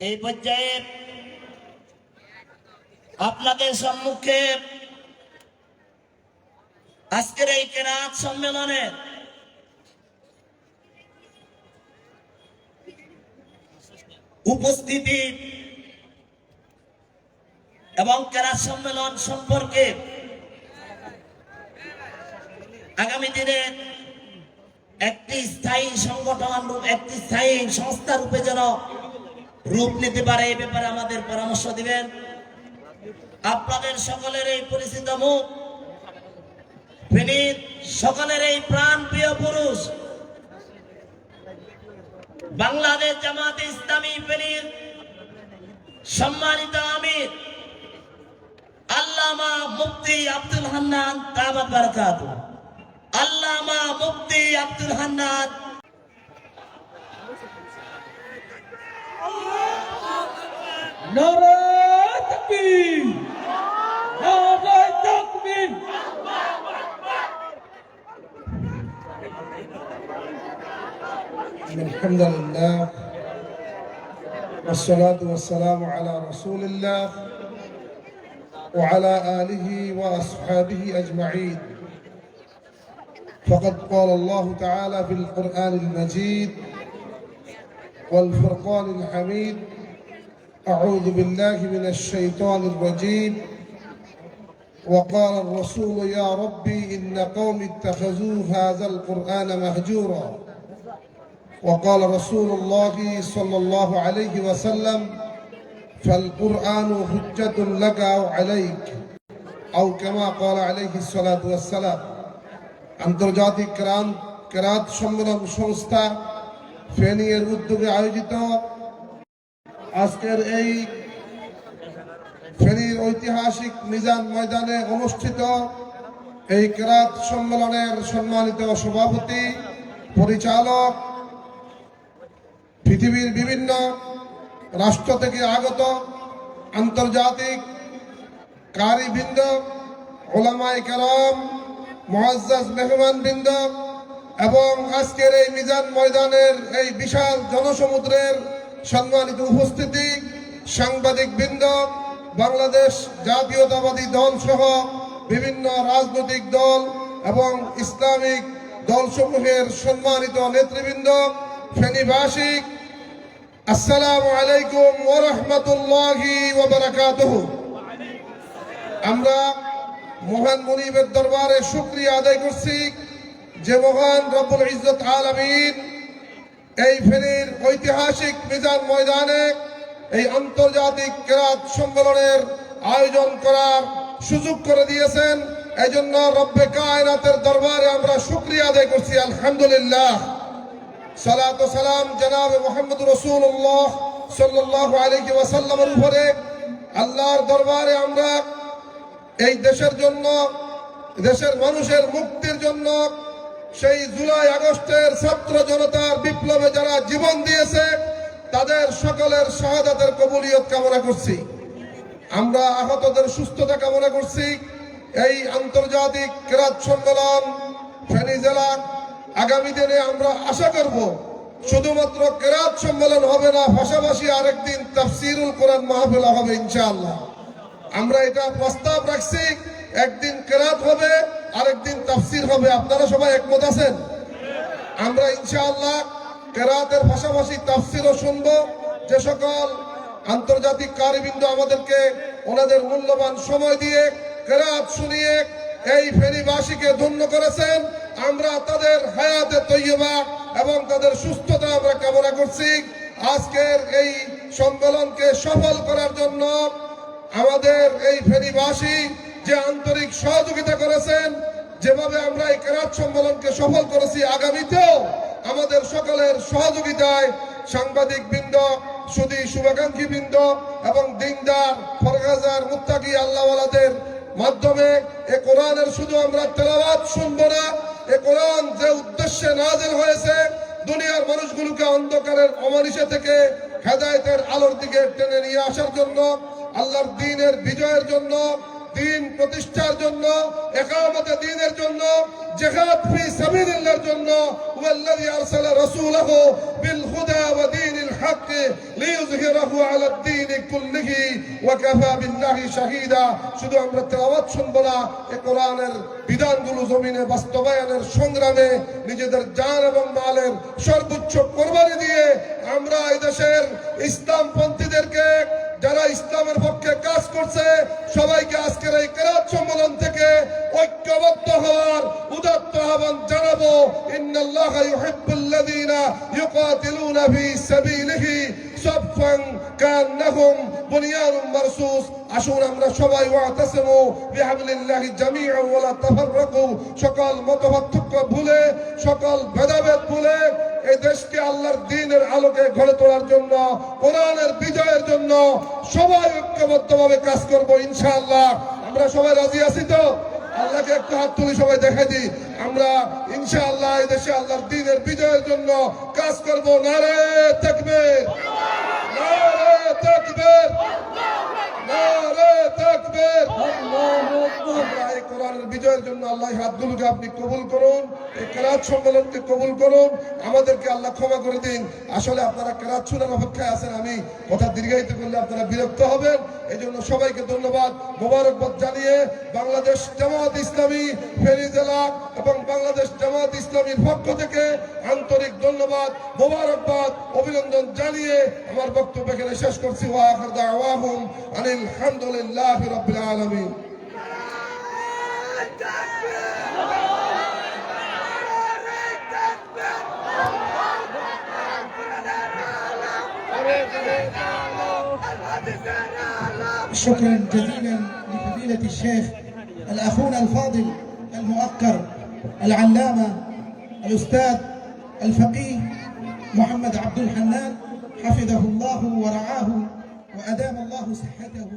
এই পর্যায়ে আপনাদের সম্মুখে আজকের এই কেরাত সম্মেলনে উপস্থিতি এবং কেরাত সম্মেলন সম্পর্কে আগামী দিনে একটি স্থায়ী সংগঠন, একটি স্থায়ী সংস্থা রূপে যেন রূপ নিতে পারে এই ব্যাপারে আমাদের পরামর্শ দিবেন। আপনাদের সকলের এই পরিচিত মুখ ফেনীর সকলের এই প্রাণ প্রিয় পুরুষ, বাংলাদেশ জামাতে ইসলামী ফেনীর সম্মানিত আমির, আল্লামা মুফতি আব্দুল হান্নান তাবাদ আল্লামা মুফতি আব্দুল হান্নান। নারায় তাকবীর নারায় তাকবীর إن الحمد لله والصلاة والسلام على رسول الله وعلى آله وأصحابه أجمعين فقد قال الله تعالى في القرآن المجيد والفرقان الحميد أعوذ بالله من الشيطان الرجيم وقال الرسول يا ربي إن قوم اتخذوا هذا القرآن مهجورا وقال رسول الله صلى الله عليه وسلم فالقرآن حجة لك أو عليك أو كما قال عليه الصلاة والسلام আন্তর্জাতিক ক্রান কেরাত সম্মেলন সংস্থা ফেনীর উদ্যোগে আয়োজিত আজকের এই ফেনীর ঐতিহাসিক মিজান ময়দানে অনুষ্ঠিত এই কেরাত সম্মেলনের সম্মানিত সভাপতি, পরিচালক, পৃথিবীর বিভিন্ন রাষ্ট্র থেকে আগত আন্তর্জাতিক কারিবৃন্দ ওলামাই কালাম মহাজ্জাজ মেহমান বৃন্দ এবং আজকের এই মিজান ময়দানের এই বিশাল জনসমুদ্রের সম্মানিত উপস্থিতি, সাংবাদিক বৃন্দ, বাংলাদেশ জাতীয়তাবাদী দল সহ বিভিন্ন রাজনৈতিক দল এবং ইসলামিক দলসমূহের সম্মানিত নেতৃবৃন্দ, ফেনীবাসী, আসসালামু আলাইকুম ওয়া রাহমাতুল্লাহি ওয়া আমরা মহান মুনিবের দরবারে শুক্রিয়া আদায় করছি যে মহান রব্বুল ইজ্জত আলামিন এই ফেনীর ঐতিহাসিক মিজান ময়দানে এই আন্তর্জাতিক কেরাত সম্মেলনের আয়োজন করার সুযোগ করে দিয়েছেন। এই জন্য রব্বে কায়নাতের দরবারে আমরা শুকরিয়া আদায় করছি, আলহামদুলিল্লাহ। সালাত সালাম জনাব মোহাম্মদ রসুল্লাহ সাল্লাহ আলহি ওয়াসাল্লামের উপরে। আল্লাহর দরবারে আমরা এই দেশের জন্য, দেশের মানুষের মুক্তির জন্য সেই জুলাই আগস্টের ছাত্র জনতার বিপ্লবে যারা জীবন দিয়েছে, তাদের সকলের শাহাদাতের কবুলিয়ত কামনা করছি। আমরা আহতদের সুস্থতা কামনা করছি। এই আন্তর্জাতিক ক্রাত সম্মেলন ফেনী জেলা আগামী দিনে আমরা আশা করব, শুধুমাত্র কেরাত সম্মেলন হবে না, পাশাপাশি আরেকদিন তাফসিরুল কোরআন মাহফিলা হবে ইনশাআল্লাহ। আমরা এটা প্রস্তাব রাখছি। একদিন কেরাত হবে, আরেকদিন তাফসির হবে। আপনারা সবাই একমত আছেন? আমরা ইনশাআল্লাহ কেরাতের পাশাপাশি তাফসিরও শুনব। যে সকল আন্তর্জাতিক কারিবৃন্দ আমাদেরকে ওনাদের মূল্যবান সময় দিয়ে কেরাত শুনিয়ে এই ফেরিবাসীকে ধন্য করেছেন। আমরা তাদের হায়াতে তৈয়বা এবং তাদের সুস্থতা আমরা কামনা করছি। আজকের এই সম্মেলনকে সফল করার জন্য আমাদের এই ফেরিবাসী যে আন্তরিক সহযোগিতা করেছেন, যেভাবে আমরা এই কেরাত সম্মেলনকে সফল করেছি আগামীতেও, আমাদের সকলের সহযোগিতায় সাংবাদিক বৃন্দ, সুদী শুভাকাঙ্ক্ষী বৃন্দ এবং দিনদার ফরগাজার মুত্তাকি আল্লাহওয়ালাদের মাধ্যমে এ কোরআনের শুধু আমরা তেলাওয়াত শুনব না, এ কোরআন যে উদ্দেশ্যে নাজিল হয়েছে, দুনিয়ার মানুষগুলোকে অন্ধকারের অমানিসে থেকে হেদায়তের আলোর দিকে টেনে নিয়ে আসার জন্য, আল্লাহর দিনের বিজয়ের জন্য দিন প্রতিষ্ঠার জন্য, একামতে দিনের জন্য ফি সাবিলিল্লাহর জন্য, ওয়াল্লাযী আরসালা রাসূলাহু বিল হুদা ওয়া দীনিল হক লিইযহিরাহু আলা কুল্লিহি ওয়া কাফা বিল্লাহি শাহীদা। শুধু আমরা তেলাওয়াত শুনব না, এ কোরআনের বিধানগুলো জমিনে বাস্তবায়নের সংগ্রামে নিজেদের জান এবং মালের সর্বোচ্চ কোরবানি দিয়ে আমরা এই দেশের ইসলামপন্থীদেরকে যারা ইসলামের পক্ষে কাজ করছে, সবাইকে আজকের এই কেরাত সম্মেলন থেকে ঐক্যবদ্ধ হওয়ার উদাত্ত আহ্বান জানাব। ইন্নাল্লাহ ইউহিব্বুল্লাযীনা ইউকাতিলুনা সাফফান কান্নাহুম বুনিয়ানুম মারসুস। আসুন আমরা সবাই ওয়াতাসিমু বিহাবলিল্লাহি জামিআন ওয়া তাফাররাকু। সকল মতপার্থক্য ভুলে, সকল ভেদাভেদ ভুলে এই দেশকে আল্লাহর দিনের আলোকে গড়ে তোলার জন্য, কোরআনের বিজয়ের জন্য সবাই ঐক্যবদ্ধভাবে কাজ করব, ইনশাআল্লাহ। আমরা সবাই রাজি আছি তো? আল্লাহকে একটু হাত তুলি, সবাই দেখে দিই। আমরা ইনশাআল্লাহ এই দেশে আল্লাহর দিনের বিজয়ের জন্য কাজ করব। নারে তাকবীর নারে তাকবীর নারে তাকবীর আমরা এই কোরআনের বিজয়ের জন্য আল্লাহ হাতগুলোকে আপনি কবুল করুন, এই কেরাত সম্মেলনকে কবুল করুন, আমাদেরকে আল্লাহ ক্ষমা করে দিন। আসলে আপনারা কেরাত শোনার অপেক্ষায় আছেন, আমি কথা দীর্ঘায়িত করলে আপনারা বিরক্ত হবেন। এই জন্য সবাইকে ধন্যবাদ, মোবারকবাদ জানিয়ে বাংলাদেশ জামাত ইসলামী, ফেনী জেলা এবং বাংলাদেশ জামাত ইসলামীর পক্ষ থেকে আন্তরিক ধন্যবাদ, মোবারকবাদ, অভিনন্দন জানিয়ে আমার বক্তব্য এখানে শেষ করছি। ওয়া আনিল হামদুলিল্লাহি রাব্বিল আলামিন। شكرا جزيلا لفضيلة الشيخ الأخونا الفاضل المؤقر العلامة الأستاذ الفقيه محمد عبد الحنان حفظه الله ورعاه وأدام الله صحته.